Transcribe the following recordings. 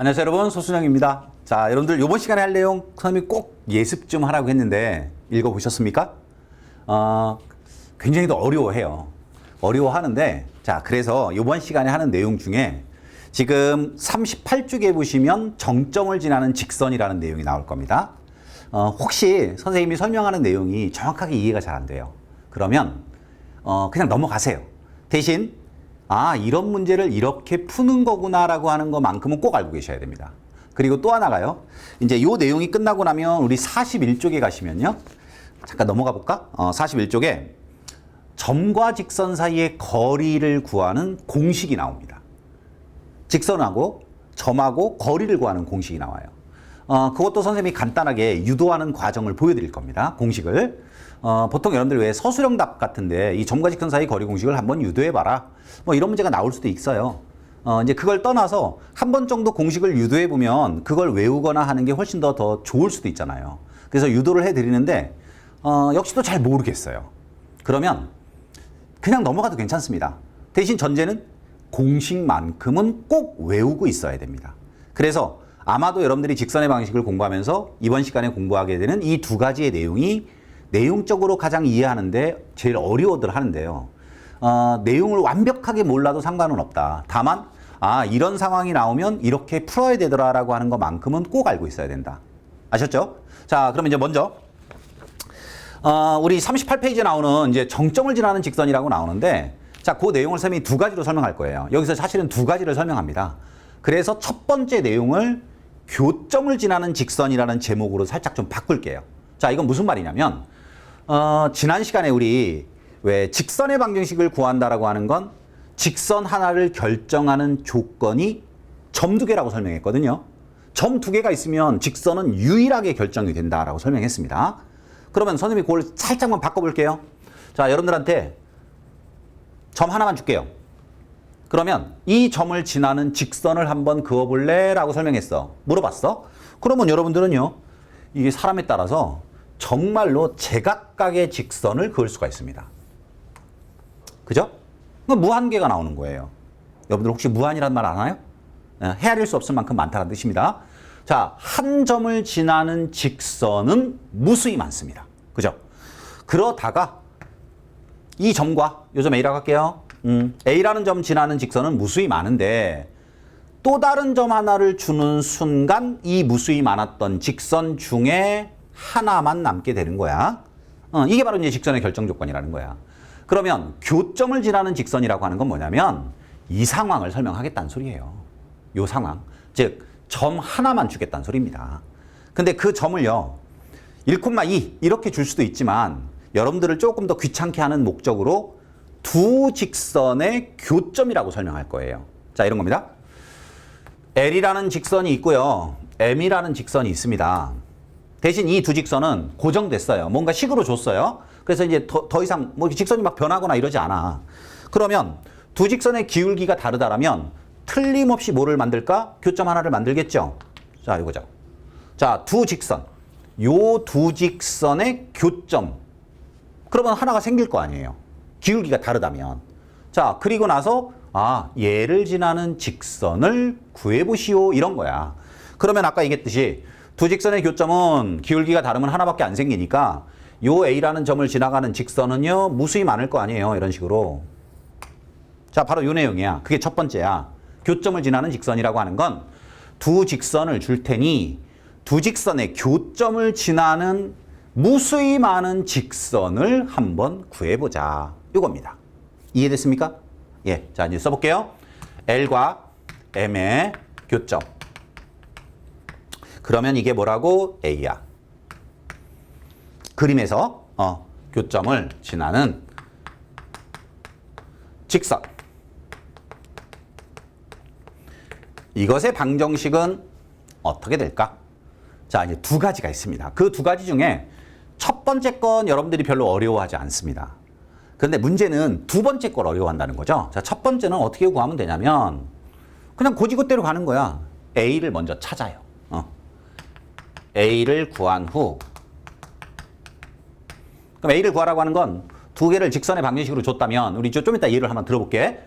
안녕하세요 여러분 소순영입니다. 자 여러분들 이번 시간에 할 내용 선생님이 꼭 예습 좀 하라고 했는데 읽어보셨습니까? 어, 굉장히 더 어려워해요. 어려워하는데 자 그래서 이번 시간에 하는 내용 중에 지금 38쪽에 보시면 정점을 지나는 직선이라는 내용이 나올 겁니다. 어, 혹시 선생님이 설명하는 내용이 정확하게 이해가 잘 안 돼요. 그러면 어, 그냥 넘어가세요. 대신 아 이런 문제를 이렇게 푸는 거구나라고 하는 것만큼은 꼭 알고 계셔야 됩니다. 그리고 또 하나가요. 이제 요 내용이 끝나고 나면 우리 41쪽에 가시면요. 잠깐 넘어가 볼까? 어, 41쪽에 점과 직선 사이의 거리를 구하는 공식이 나옵니다. 직선하고 점하고 거리를 구하는 공식이 나와요. 어, 그것도 선생님이 간단하게 유도하는 과정을 보여드릴 겁니다. 공식을. 어, 보통 여러분들 왜 서술형답 같은데 이 점과 직선 사이 거리 공식을 한번 유도해봐라. 뭐 이런 문제가 나올 수도 있어요. 어, 이제 그걸 떠나서 한 번 정도 공식을 유도해 보면 그걸 외우거나 하는 게 훨씬 더, 더 좋을 수도 있잖아요. 그래서 유도를 해드리는데, 어, 역시도 잘 모르겠어요. 그러면 그냥 넘어가도 괜찮습니다. 대신 전제는 공식만큼은 꼭 외우고 있어야 됩니다. 그래서 아마도 여러분들이 직선의 방식을 공부하면서 이번 시간에 공부하게 되는 이 두 가지의 내용이 내용적으로 가장 이해하는데 제일 어려워들 하는데요. 어, 내용을 완벽하게 몰라도 상관은 없다. 다만 아 이런 상황이 나오면 이렇게 풀어야 되더라라고 하는 것만큼은 꼭 알고 있어야 된다. 아셨죠? 자, 그럼 이제 먼저 어, 우리 38페이지에 나오는 이제 정점을 지나는 직선이라고 나오는데 자, 그 내용을 쌤이 두 가지로 설명할 거예요. 여기서 사실은 두 가지를 설명합니다. 그래서 첫 번째 내용을 교점을 지나는 직선이라는 제목으로 살짝 좀 바꿀게요. 자, 이건 무슨 말이냐면 어, 지난 시간에 우리 왜 직선의 방정식을 구한다라고 하는 건 직선 하나를 결정하는 조건이 점 두 개라고 설명했거든요. 점 두 개가 있으면 직선은 유일하게 결정이 된다라고 설명했습니다. 그러면 선생님이 그걸 살짝만 바꿔볼게요. 자, 여러분들한테 점 하나만 줄게요. 그러면 이 점을 지나는 직선을 한번 그어볼래? 라고 설명했어. 물어봤어? 그러면 여러분들은요, 이게 사람에 따라서 정말로 제각각의 직선을 그을 수가 있습니다. 그죠? 그럼 무한계가 나오는 거예요. 여러분들 혹시 무한이란 말 아나요? 예, 헤아릴 수 없을 만큼 많다는 뜻입니다. 자, 한 점을 지나는 직선은 무수히 많습니다. 그죠? 그러다가 이 점과 요점 A라고 할게요. 음, A라는 점 지나는 직선은 무수히 많은데 또 다른 점 하나를 주는 순간 이 무수히 많았던 직선 중에 하나만 남게 되는 거야. 어, 이게 바로 이제 직선의 결정 조건이라는 거야. 그러면 교점을 지나는 직선이라고 하는 건 뭐냐면 이 상황을 설명하겠다는 소리예요. 요 상황. 즉, 점 하나만 주겠다는 소리입니다. 근데 그 점을요, 1,2 이렇게 줄 수도 있지만 여러분들을 조금 더 귀찮게 하는 목적으로 두 직선의 교점이라고 설명할 거예요. 자, 이런 겁니다. L이라는 직선이 있고요. M이라는 직선이 있습니다. 대신 이 두 직선은 고정됐어요. 뭔가 식으로 줬어요. 그래서 이제 더, 더 이상 뭐 직선이 막 변하거나 이러지 않아. 그러면 두 직선의 기울기가 다르다라면 틀림없이 뭐를 만들까? 교점 하나를 만들겠죠. 자, 이거죠. 자, 두 직선. 요 두 직선의 교점. 그러면 하나가 생길 거 아니에요. 기울기가 다르다면. 자, 그리고 나서 아, 얘를 지나는 직선을 구해보시오. 이런 거야. 그러면 아까 얘기했듯이 두 직선의 교점은 기울기가 다르면 하나밖에 안 생기니까 요 A라는 점을 지나가는 직선은요, 무수히 많을 거 아니에요. 이런 식으로. 자, 바로 요 내용이야. 그게 첫 번째야. 교점을 지나는 직선이라고 하는 건 두 직선을 줄 테니 두 직선의 교점을 지나는 무수히 많은 직선을 한번 구해보자. 이겁니다. 이해됐습니까? 예. 자, 이제 써볼게요. L과 M의 교점. 그러면 이게 뭐라고? A야. 그림에서 어, 교점을 지나는 직선. 이것의 방정식은 어떻게 될까? 자, 이제 두 가지가 있습니다. 그 두 가지 중에 첫 번째 건 여러분들이 별로 어려워하지 않습니다. 그런데 문제는 두 번째 걸 어려워한다는 거죠. 자, 첫 번째는 어떻게 구하면 되냐면 그냥 고지고대로 가는 거야. A를 먼저 찾아요. 어. A를 구한 후 그럼 A를 구하라고 하는 건 두 개를 직선의 방정식으로 줬다면 우리 좀 이따 예를 한번 들어볼게.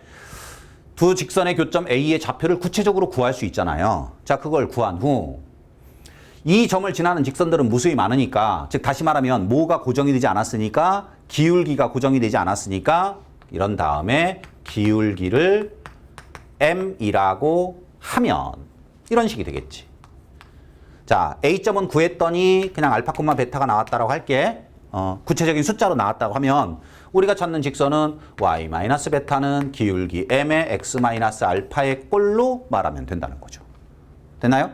두 직선의 교점 A의 좌표를 구체적으로 구할 수 있잖아요. 자, 그걸 구한 후 이 점을 지나는 직선들은 무수히 많으니까 즉 다시 말하면 모가 고정이 되지 않았으니까 기울기가 고정이 되지 않았으니까 이런 다음에 기울기를 m이라고 하면 이런 식이 되겠지. 자, A점은 구했더니 그냥 알파, 베타가 나왔다라고 할게. 어, 구체적인 숫자로 나왔다고 하면 우리가 찾는 직선은 y 베타는 기울기 m의 x 알파의 꼴로 말하면 된다는 거죠. 됐나요?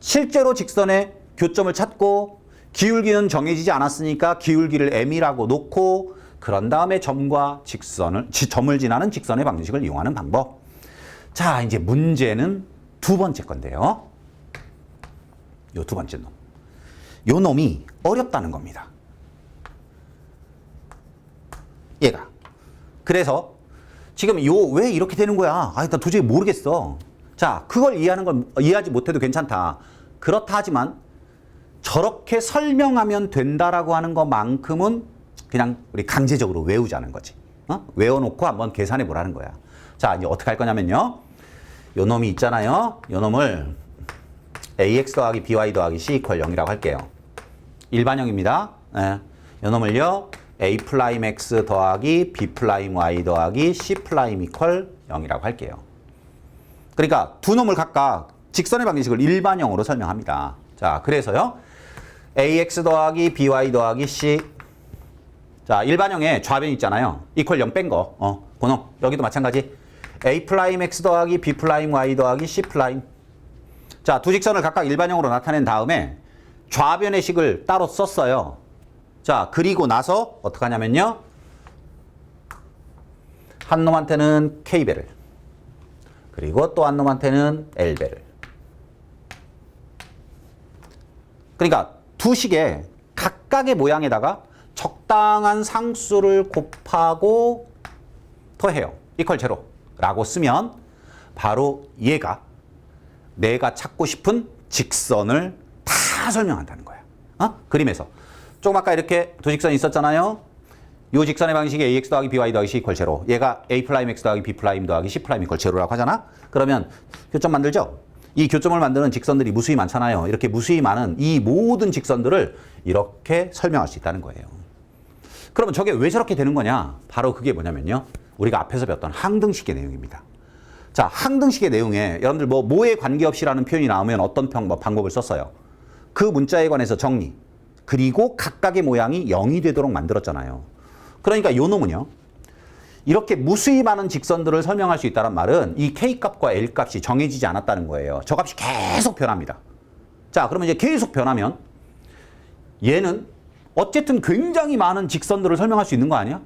실제로 직선의 교점을 찾고 기울기는 정해지지 않았으니까 기울기를 m이라고 놓고 그런 다음에 점과 직선을 지- 점을 지나는 직선의 방식을 이용하는 방법. 자, 이제 문제는 두 번째 건데요. 요 두 번째 놈. 요 놈이 어렵다는 겁니다. 얘가. 그래서 지금 요 왜 이렇게 되는 거야? 아, 나 도저히 모르겠어. 자, 그걸 이해하는 건 이해하지 못해도 괜찮다. 그렇다 하지만 저렇게 설명하면 된다라고 하는 것만큼은 그냥 우리 강제적으로 외우자는 거지. 어? 외워놓고 한번 계산해 보라는 거야. 자, 이제 어떻게 할 거냐면요. 요 놈이 있잖아요. 요 놈을 ax 더하기 by 더하기 c 이퀄 0이라고 할게요. 일반형입니다. 예. 요 놈을요. a 플라임 x 더하기 b 플라임 y 더하기 c 플라임 이퀄 0이라고 할게요. 그러니까 두 놈을 각각 직선의 방식을 일반형으로 설명합니다. 자, 그래서요. ax 더하기 by 더하기 c 자, 일반형에 좌변 있잖아요. 이퀄 0 뺀 거. 어, 번호. 여기도 마찬가지. a 플라임 x 더하기 b 플라임 y 더하기 c 플라임. 자, 두 직선을 각각 일반형으로 나타낸 다음에 좌변의 식을 따로 썼어요. 자, 그리고 나서 어떻게 하냐면요. 한 놈한테는 k배를 그리고 또 한 놈한테는 l배를 그러니까 두 식의 각각의 모양에다가 적당한 상수를 곱하고 더해요. 이퀄 제로라고 쓰면 바로 얘가 내가 찾고 싶은 직선을 다 설명한다는 거야. 어? 그림에서. 조금 아까 이렇게 두 직선이 있었잖아요. 요 직선의 방식이 ax 더하기 by 더하기 c 이퀄 제로. 얘가 a 플라임 x 더하기 b 플라임 더하기 c 플라임 이퀄 제로라고 하잖아. 그러면 교점 만들죠. 이 교점을 만드는 직선들이 무수히 많잖아요. 이렇게 무수히 많은 이 모든 직선들을 이렇게 설명할 수 있다는 거예요. 그러면 저게 왜 저렇게 되는 거냐? 바로 그게 뭐냐면요. 우리가 앞에서 배웠던 항등식의 내용입니다. 자, 항등식의 내용에 여러분들 뭐 모에 관계없이라는 표현이 나오면 어떤 평, 뭐 방법을 썼어요. 그 문자에 관해서 정리. 그리고 각각의 모양이 0이 되도록 만들었잖아요. 그러니까 요 놈은요. 이렇게 무수히 많은 직선들을 설명할 수 있다는 말은 이 K값과 L값이 정해지지 않았다는 거예요. 저 값이 계속 변합니다. 자, 그러면 이제 계속 변하면 얘는 어쨌든 굉장히 많은 직선들을 설명할 수 있는 거 아니야?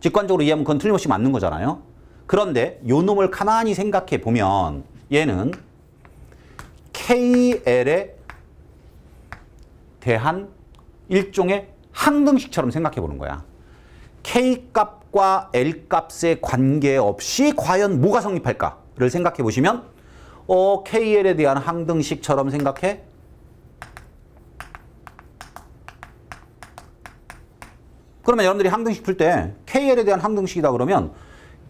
직관적으로 이해하면 그건 틀림없이 맞는 거잖아요. 그런데 요 놈을 가만히 생각해 보면 얘는 KL에 대한 일종의 항등식처럼 생각해 보는 거야. K값과 L값에 관계없이 과연 뭐가 성립할까를 생각해 보시면 어, KL에 대한 항등식처럼 생각해? 그러면 여러분들이 항등식 풀 때 KL에 대한 항등식이다 그러면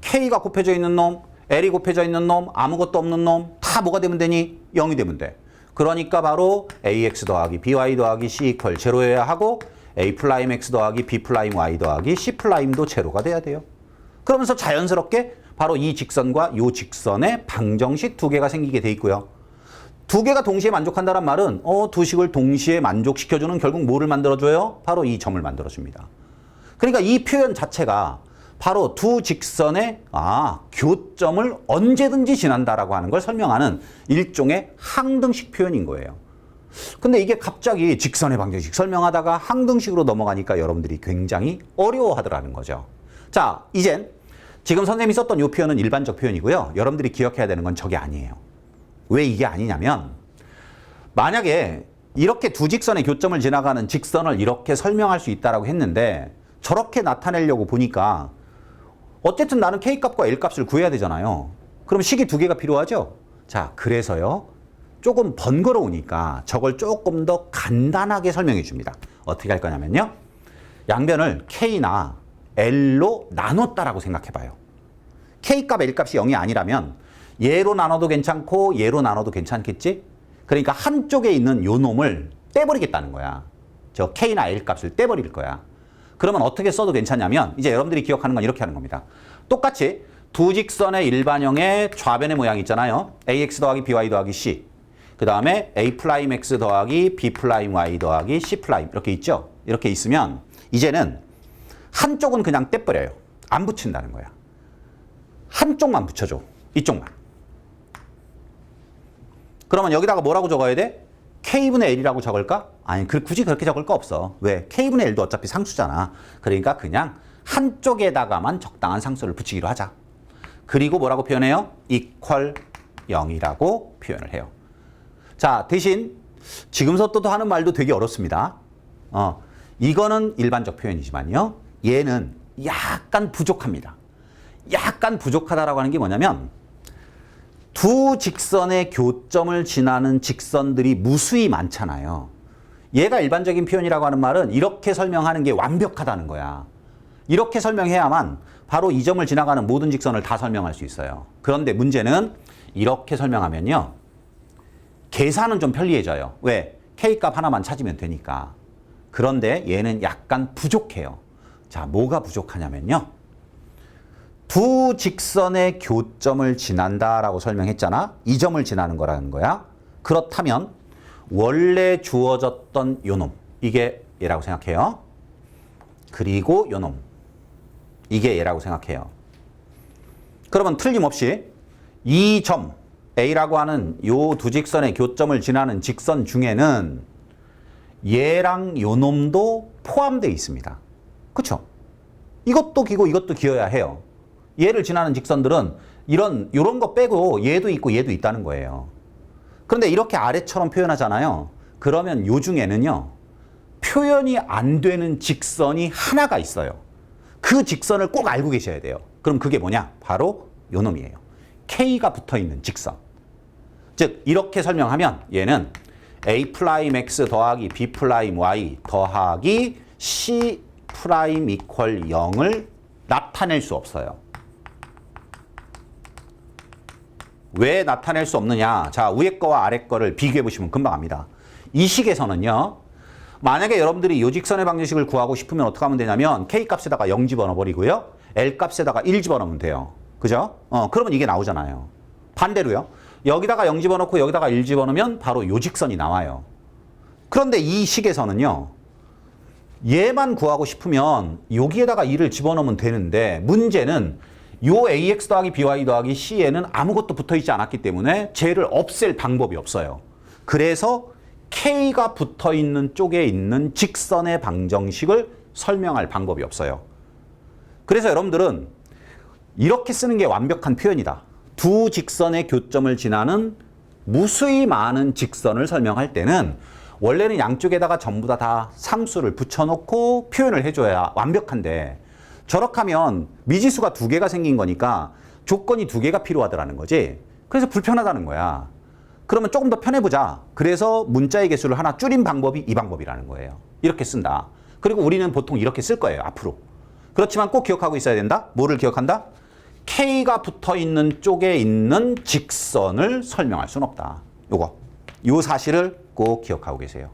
K가 곱해져 있는 놈, L이 곱해져 있는 놈, 아무것도 없는 놈 다 뭐가 되면 되니? 0이 되면 돼. 그러니까 바로 AX 더하기 BY 더하기 C 이퀄 제로여야 하고 A 플라임 X 더하기 B 플라임 Y 더하기 C 플라임도 제로가 돼야 돼요. 그러면서 자연스럽게 바로 이 직선과 이 직선의 방정식 두 개가 생기게 돼 있고요. 두 개가 동시에 만족한다는 말은 어, 두 식을 동시에 만족시켜주는 결국 뭐를 만들어줘요? 바로 이 점을 만들어줍니다. 그러니까 이 표현 자체가 바로 두 직선의 아, 교점을 언제든지 지난다라고 하는 걸 설명하는 일종의 항등식 표현인 거예요. 근데 이게 갑자기 직선의 방정식 설명하다가 항등식으로 넘어가니까 여러분들이 굉장히 어려워하더라는 거죠. 자, 이젠 지금 선생님이 썼던 이 표현은 일반적 표현이고요. 여러분들이 기억해야 되는 건 저게 아니에요. 왜 이게 아니냐면 만약에 이렇게 두 직선의 교점을 지나가는 직선을 이렇게 설명할 수 있다라고 했는데 저렇게 나타내려고 보니까 어쨌든 나는 K값과 L값을 구해야 되잖아요. 그럼 식이 두 개가 필요하죠? 자, 그래서요. 조금 번거로우니까 저걸 조금 더 간단하게 설명해 줍니다. 어떻게 할 거냐면요. 양변을 K나 L로 나눴다라고 생각해 봐요. K값, L값이 0이 아니라면 얘로 나눠도 괜찮고 얘로 나눠도 괜찮겠지? 그러니까 한쪽에 있는 요 놈을 떼버리겠다는 거야. 저 K나 L값을 떼버릴 거야. 그러면 어떻게 써도 괜찮냐면 이제 여러분들이 기억하는 건 이렇게 하는 겁니다. 똑같이 두 직선의 일반형의 좌변의 모양 있잖아요. ax 더하기 by 더하기 c. 그 다음에 a 플라임 x 더하기 b 플라임 y 더하기 c 이렇게 있죠. 이렇게 있으면 이제는 한쪽은 그냥 떼버려요. 안 붙인다는 거야. 한쪽만 붙여줘. 이쪽만. 그러면 여기다가 뭐라고 적어야 돼? K분의 L이라고 적을까? 아니, 그- 굳이 그렇게 적을 거 없어. 왜? K분의 L도 어차피 상수잖아. 그러니까 그냥 한쪽에다가만 적당한 상수를 붙이기로 하자. 그리고 뭐라고 표현해요? equal 0이라고 표현을 해요. 자, 대신 지금 서또 하는 말도 되게 어렵습니다. 어, 이거는 일반적 표현이지만요. 얘는 약간 부족합니다. 약간 부족하다라고 하는 게 뭐냐면 두 직선의 교점을 지나는 직선들이 무수히 많잖아요. 얘가 일반적인 표현이라고 하는 말은 이렇게 설명하는 게 완벽하다는 거야. 이렇게 설명해야만 바로 이 점을 지나가는 모든 직선을 다 설명할 수 있어요. 그런데 문제는 이렇게 설명하면요. 계산은 좀 편리해져요. 왜? K값 하나만 찾으면 되니까. 그런데 얘는 약간 부족해요. 자, 뭐가 부족하냐면요. 두 직선의 교점을 지난다라고 설명했잖아. 이 점을 지나는 거라는 거야. 그렇다면 원래 주어졌던 요놈 이게 얘라고 생각해요. 그리고 요놈 이게 얘라고 생각해요. 그러면 틀림없이 이 점 A라고 하는 요 두 직선의 교점을 지나는 직선 중에는 얘랑 요놈도 포함되어 있습니다. 그렇죠? 이것도 기고 이것도 기어야 해요. 얘를 지나는 직선들은 이런 요런 거 빼고 얘도 있고 얘도 있다는 거예요. 그런데 이렇게 아래처럼 표현하잖아요. 그러면 요 중에는요. 표현이 안 되는 직선이 하나가 있어요. 그 직선을 꼭 알고 계셔야 돼요. 그럼 그게 뭐냐? 바로 요 놈이에요. K가 붙어 있는 직선. 즉 이렇게 설명하면 얘는 A 플라임 X 더하기 B 플라임 Y 더하기 C 프라임 이퀄 0을 나타낼 수 없어요. 왜 나타낼 수 없느냐? 자, 위에 거와 아래 거를 비교해 보시면 금방 압니다. 이 식에서는요. 만약에 여러분들이 요직선의 방정식을 구하고 싶으면 어떻게 하면 되냐면 K 값에다가 0 집어넣어 버리고요. L 값에다가 1 집어넣으면 돼요. 그죠? 어, 그러면 이게 나오잖아요. 반대로요. 여기다가 0 집어넣고 여기다가 1 집어넣으면 바로 요직선이 나와요. 그런데 이 식에서는요. 얘만 구하고 싶으면 여기에다가 2를 집어넣으면 되는데 문제는 요 ax 더하기 by 더하기 c에는 아무것도 붙어 있지 않았기 때문에 쟤를 없앨 방법이 없어요. 그래서 k가 붙어 있는 쪽에 있는 직선의 방정식을 설명할 방법이 없어요. 그래서 여러분들은 이렇게 쓰는 게 완벽한 표현이다. 두 직선의 교점을 지나는 무수히 많은 직선을 설명할 때는 원래는 양쪽에다가 전부 다, 다 상수를 붙여놓고 표현을 해줘야 완벽한데 저렇게 하면 미지수가 두 개가 생긴 거니까 조건이 두 개가 필요하더라는 거지. 그래서 불편하다는 거야. 그러면 조금 더 편해보자. 그래서 문자의 개수를 하나 줄인 방법이 이 방법이라는 거예요. 이렇게 쓴다. 그리고 우리는 보통 이렇게 쓸 거예요. 앞으로. 그렇지만 꼭 기억하고 있어야 된다. 뭐를 기억한다? K가 붙어 있는 쪽에 있는 직선을 설명할 수는 없다. 요거. 요 사실을 꼭 기억하고 계세요.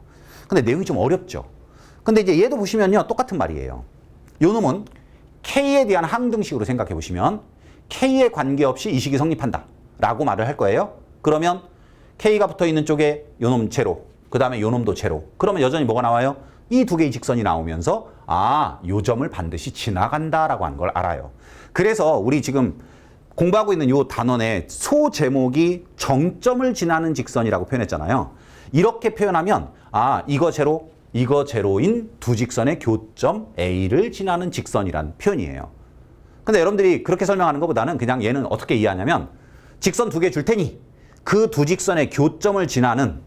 근데 내용이 좀 어렵죠. 근데 이제 얘도 보시면요. 똑같은 말이에요. 요 놈은 K에 대한 항등식으로 생각해 보시면 K에 관계없이 이 식이 성립한다. 라고 말을 할 거예요. 그러면 K가 붙어 있는 쪽에 요놈 제로, 그 다음에 요놈도 제로. 그러면 여전히 뭐가 나와요? 이 두 개의 직선이 나오면서 아, 요 점을 반드시 지나간다라고 하는 걸 알아요. 그래서 우리 지금 공부하고 있는 요 단원의 소 제목이 정점을 지나는 직선이라고 표현했잖아요. 이렇게 표현하면 아, 이거 제로, 이거 제로인 두 직선의 교점 A를 지나는 직선이란 표현이에요. 근데 여러분들이 그렇게 설명하는 것보다는 그냥 얘는 어떻게 이해하냐면 직선 두 개 줄 테니 그 두 직선의 교점을 지나는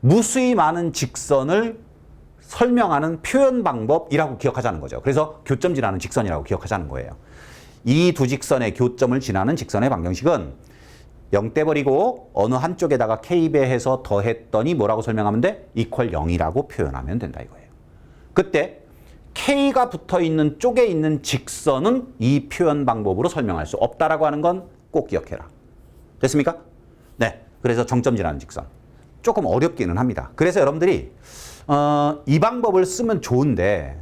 무수히 많은 직선을 설명하는 표현 방법이라고 기억하자는 거죠. 그래서 교점 지나는 직선이라고 기억하자는 거예요. 이 두 직선의 교점을 지나는 직선의 방정식은 0 떼버리고 어느 한쪽에다가 k배해서 더했더니 뭐라고 설명하면 돼? 이퀄 0이라고 표현하면 된다 이거예요. 그때 K가 붙어 있는 쪽에 있는 직선은 이 표현 방법으로 설명할 수 없다라고 하는 건 꼭 기억해라. 됐습니까? 네. 그래서 정점지라는 직선. 조금 어렵기는 합니다. 그래서 여러분들이 어, 이 방법을 쓰면 좋은데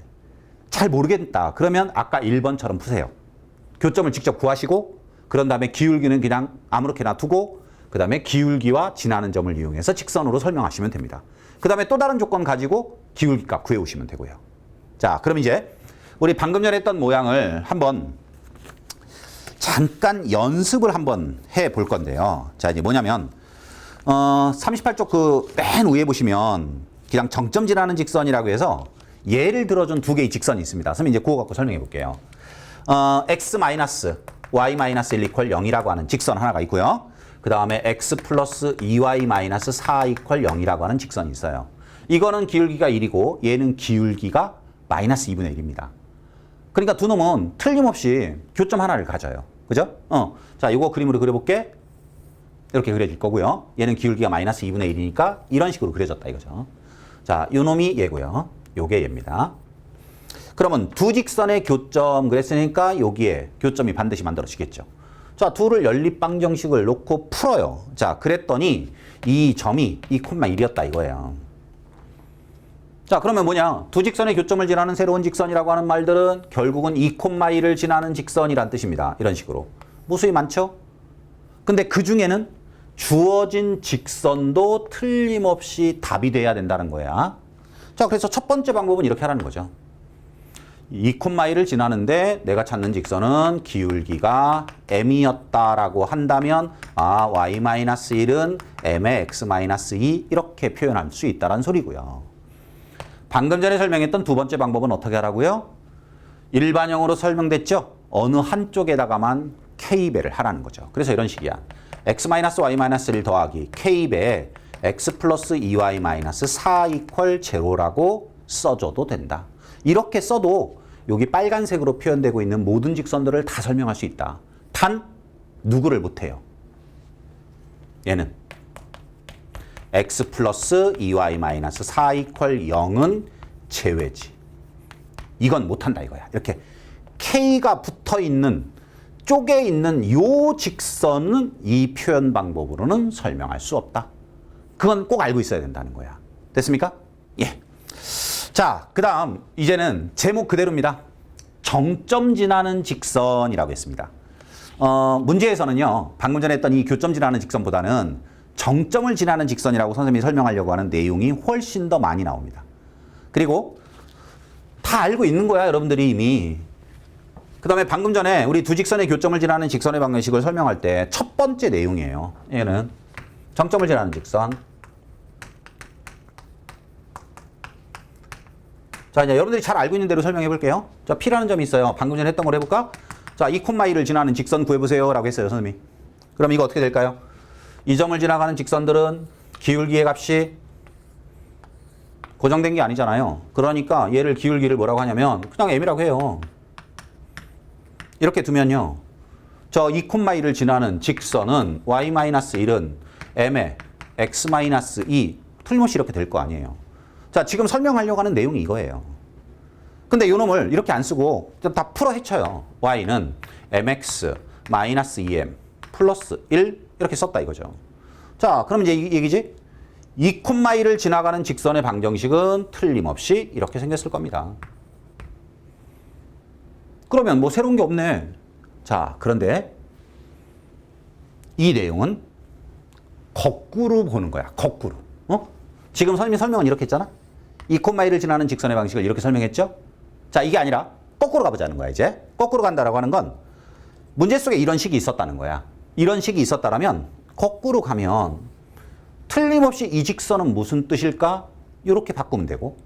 잘 모르겠다. 그러면 아까 1번처럼 푸세요. 교점을 직접 구하시고 그런 다음에 기울기는 그냥 아무렇게나 두고 그 다음에 기울기와 지나는 점을 이용해서 직선으로 설명하시면 됩니다. 그 다음에 또 다른 조건 가지고 기울기 값 구해오시면 되고요. 자, 그럼 이제 우리 방금 전에 했던 모양을 한번 잠깐 연습을 한번 해 볼 건데요. 자, 이제 뭐냐면 어, 38쪽 그 맨 위에 보시면 그냥 정점지라는 직선이라고 해서 예를 들어준 두 개의 직선이 있습니다. 그럼 이제 그거 갖고 설명해 볼게요. 어, x 마이너스 y 마이너스 1 이퀄 0이라고 하는 직선 하나가 있고요. 그 다음에 x 플러스 2y 마이너스 4 이퀄 0이라고 하는 직선이 있어요. 이거는 기울기가 1이고 얘는 기울기가 마이너스 2분의 1입니다. 그러니까 두 놈은 틀림없이 교점 하나를 가져요. 그죠? 어. 자, 이거 그림으로 그려볼게. 이렇게 그려질 거고요. 얘는 기울기가 마이너스 2분의 1이니까 이런 식으로 그려졌다 이거죠. 자, 요 놈이 얘고요. 요게 얘입니다. 그러면 두 직선의 교점 그랬으니까 여기에 교점이 반드시 만들어지겠죠. 자, 둘을 연립방 정식을 놓고 풀어요. 자, 그랬더니 이 점이 이 콤마 1이었다 이거예요. 자, 그러면 뭐냐? 두 직선의 교점을 지나는 새로운 직선이라고 하는 말들은 결국은 이 콤마 1을 지나는 직선이란 뜻입니다. 이런 식으로. 무수히 많죠? 근데 그 중에는 주어진 직선도 틀림없이 답이 돼야 된다는 거야. 자, 그래서 첫 번째 방법은 이렇게 하라는 거죠. 2콤마이를 지나는데 내가 찾는 직선은 기울기가 m이었다라고 한다면 아 y-1은 m의 x-2 이렇게 표현할 수 있다는 소리고요. 방금 전에 설명했던 두 번째 방법은 어떻게 하라고요? 일반형으로 설명됐죠? 어느 한쪽에다가만 k배를 하라는 거죠. 그래서 이런 식이야. x-y-1 더하기 k배 x 플러스 2y-4 이퀄 제로라고 써줘도 된다. 이렇게 써도 여기 빨간색으로 표현되고 있는 모든 직선들을 다 설명할 수 있다. 단 누구를 못해요. 얘는 x 플러스 2y-4 이퀄 0은 제외지. 이건 못한다 이거야. 이렇게 k가 붙어 있는 쪽에 있는 요 직선은 이 표현 방법으로는 설명할 수 없다. 그건 꼭 알고 있어야 된다는 거야. 됐습니까? 예. 자, 그 다음, 이제는 제목 그대로입니다. 정점 지나는 직선이라고 했습니다. 어, 문제에서는요, 방금 전에 했던 이 교점 지나는 직선보다는 정점을 지나는 직선이라고 선생님이 설명하려고 하는 내용이 훨씬 더 많이 나옵니다. 그리고 다 알고 있는 거야, 여러분들이 이미. 그 다음에 방금 전에 우리 두 직선의 교점을 지나는 직선의 방정식을 설명할 때 첫 번째 내용이에요. 얘는 정점을 지나는 직선. 자, 이제 여러분들이 잘 알고 있는 대로 설명해 볼게요. 자, P라는 점이 있어요. 방금 전에 했던 걸 해볼까? 자, 2콤마 1을 지나는 직선 구해보세요. 라고 했어요, 선생님이. 그럼 이거 어떻게 될까요? 이 점을 지나가는 직선들은 기울기의 값이 고정된 게 아니잖아요. 그러니까 얘를 기울기를 뭐라고 하냐면 그냥 m이라고 해요. 이렇게 두면요. 저 2콤마 1을 지나는 직선은 y-1은 m의 x-2 틀림없이 이렇게 될 거 아니에요. 자, 지금 설명하려고 하는 내용이 이거예요. 근데 요 놈을 이렇게 안 쓰고 다 풀어 헤쳐요. y는 mx 마이너스 2m 플러스 1 이렇게 썼다 이거죠. 자, 그럼 이제 이 얘기지? 2콤마1을 지나가는 직선의 방정식은 틀림없이 이렇게 생겼을 겁니다. 그러면 뭐 새로운 게 없네. 자, 그런데 이 내용은 거꾸로 보는 거야. 거꾸로. 어? 지금 선생님이 설명은 이렇게 했잖아. 2콤마 1을 지나는 직선의 방식을 이렇게 설명했죠. 자, 이게 아니라 거꾸로 가보자는 거야, 이제. 거꾸로 간다라고 하는 건 문제 속에 이런 식이 있었다는 거야. 이런 식이 있었다라면 거꾸로 가면 틀림없이 이 직선은 무슨 뜻일까? 이렇게 바꾸면 되고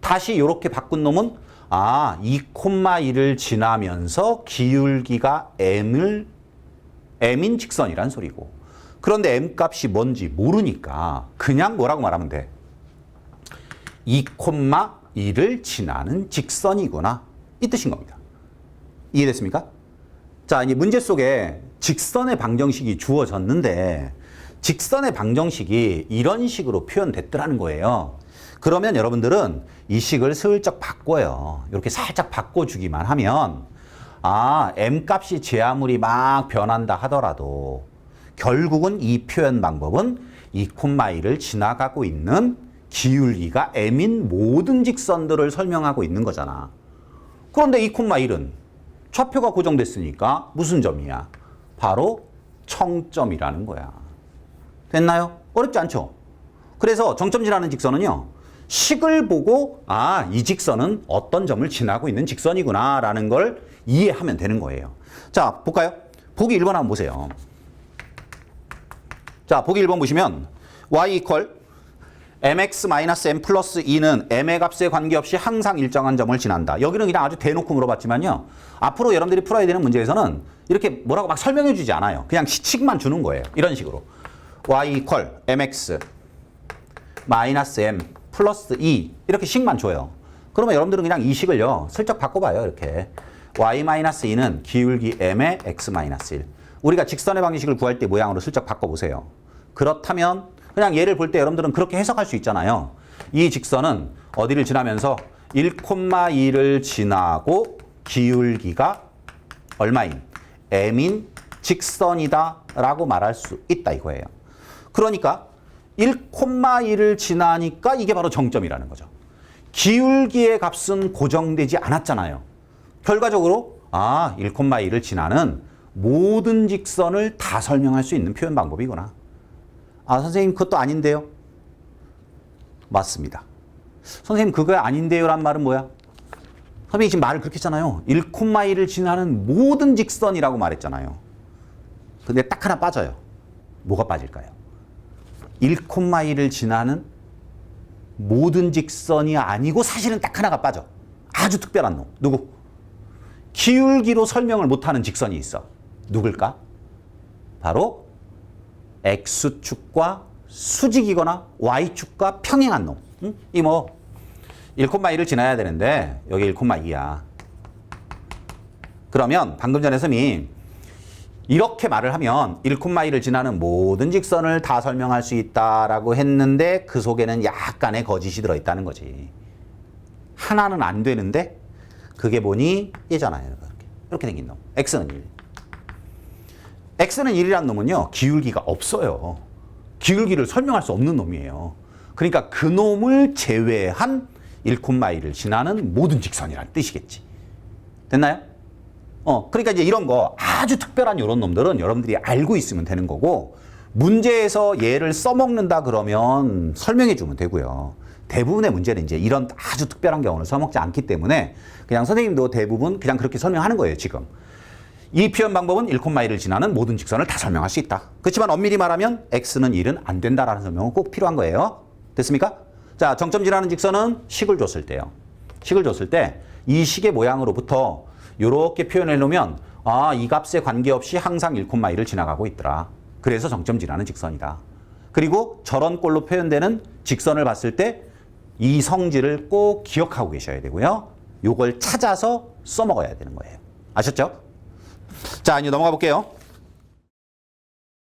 다시 이렇게 바꾼 놈은 아, 2콤마1을 지나면서 기울기가 m을 m인 직선이란 소리고 그런데 m 값이 뭔지 모르니까 그냥 뭐라고 말하면 돼? 2콤마1을 지나는 직선이구나. 이 뜻인 겁니다. 이해됐습니까? 자, 이제 문제 속에 직선의 방정식이 주어졌는데 직선의 방정식이 이런 식으로 표현됐더라는 거예요. 그러면 여러분들은 이 식을 슬쩍 바꿔요. 이렇게 살짝 바꿔주기만 하면 아, m 값이 제 아무리 막 변한다 하더라도 결국은 이 표현 방법은 2,1을 지나가고 있는 기울기가 m인 모든 직선들을 설명하고 있는 거잖아. 그런데 2,1은 좌표가 고정됐으니까 무슨 점이야? 바로 청점이라는 거야. 됐나요? 어렵지 않죠? 그래서 정점지라는 직선은요. 식을 보고 아, 이 직선은 어떤 점을 지나고 있는 직선이구나 라는 걸 이해하면 되는 거예요. 자, 볼까요? 보기 1번 한번 보세요. 자, 보기 1번 보시면 y mx-m 플러스 2는 m의 값에 관계없이 항상 일정한 점을 지난다. 여기는 그냥 아주 대놓고 물어봤지만요. 앞으로 여러분들이 풀어야 되는 문제에서는 이렇게 뭐라고 막 설명해 주지 않아요. 그냥 시칙만 주는 거예요. 이런 식으로. y 이퀄 mx 마이너스 m 플러스 2 이렇게 식만 줘요. 그러면 여러분들은 그냥 이 식을요. 슬쩍 바꿔봐요. 이렇게. y 마이너스 2는 기울기 m의 x 마이너스 1. 우리가 직선의 방식을 구할 때 모양으로 슬쩍 바꿔보세요. 그렇다면 그냥 얘를 볼 때 여러분들은 그렇게 해석할 수 있잖아요. 이 직선은 어디를 지나면서 1,2를 지나고 기울기가 얼마인 m인 직선이다 라고 말할 수 있다 이거예요. 그러니까 1,2를 지나니까 이게 바로 정점이라는 거죠. 기울기의 값은 고정되지 않았잖아요. 결과적으로 아 1,2를 지나는 모든 직선을 다 설명할 수 있는 표현 방법이구나. 아 선생님 그것도 아닌데요? 맞습니다. 선생님 그거 아닌데요란 말은 뭐야? 선생님이 지금 말을 그렇게 했잖아요. 1,2를 지나는 모든 직선이라고 말했잖아요. 근데 딱 하나 빠져요. 뭐가 빠질까요? 1,2를 지나는 모든 직선이 아니고 사실은 딱 하나가 빠져. 아주 특별한 놈. 누구? 기울기로 설명을 못하는 직선이 있어. 누굴까? 바로 X축과 수직이거나 Y축과 평행한 놈. 응? 이뭐 1,1을 지나야 되는데 여기 1,2야. 그러면 방금 전에 선생님이 이렇게 말을 하면 1,1을 지나는 모든 직선을 다 설명할 수 있다라고 했는데 그 속에는 약간의 거짓이 들어 있다는 거지. 하나는 안 되는데 그게 뭐니? 얘잖아요. 이렇게, 이렇게 생긴 놈. X는 1. X는 1이라는 놈은요. 기울기가 없어요. 기울기를 설명할 수 없는 놈이에요. 그러니까 그 놈을 제외한 1,1을 지나는 모든 직선이라는 뜻이겠지. 됐나요? 어, 그러니까 이제 이런 거 아주 특별한 이런 놈들은 여러분들이 알고 있으면 되는 거고 문제에서 얘를 써먹는다 그러면 설명해 주면 되고요. 대부분의 문제는 이제 이런 아주 특별한 경우는 써먹지 않기 때문에 그냥 선생님도 대부분 그냥 그렇게 설명하는 거예요, 지금. 이 표현 방법은 1,1을 지나는 모든 직선을 다 설명할 수 있다. 그렇지만 엄밀히 말하면 x는 1은 안 된다라는 설명은 꼭 필요한 거예요. 됐습니까? 자, 정점 지나는 직선은 식을 줬을 때요. 식을 줬을 때 이 식의 모양으로부터 이렇게 표현해 놓으면 아, 이 값에 관계없이 항상 1,1을 지나가고 있더라. 그래서 정점 지나는 직선이다. 그리고 저런 꼴로 표현되는 직선을 봤을 때 이 성질을 꼭 기억하고 계셔야 되고요. 요걸 찾아서 써먹어야 되는 거예요. 아셨죠? 자, 이제 넘어가 볼게요.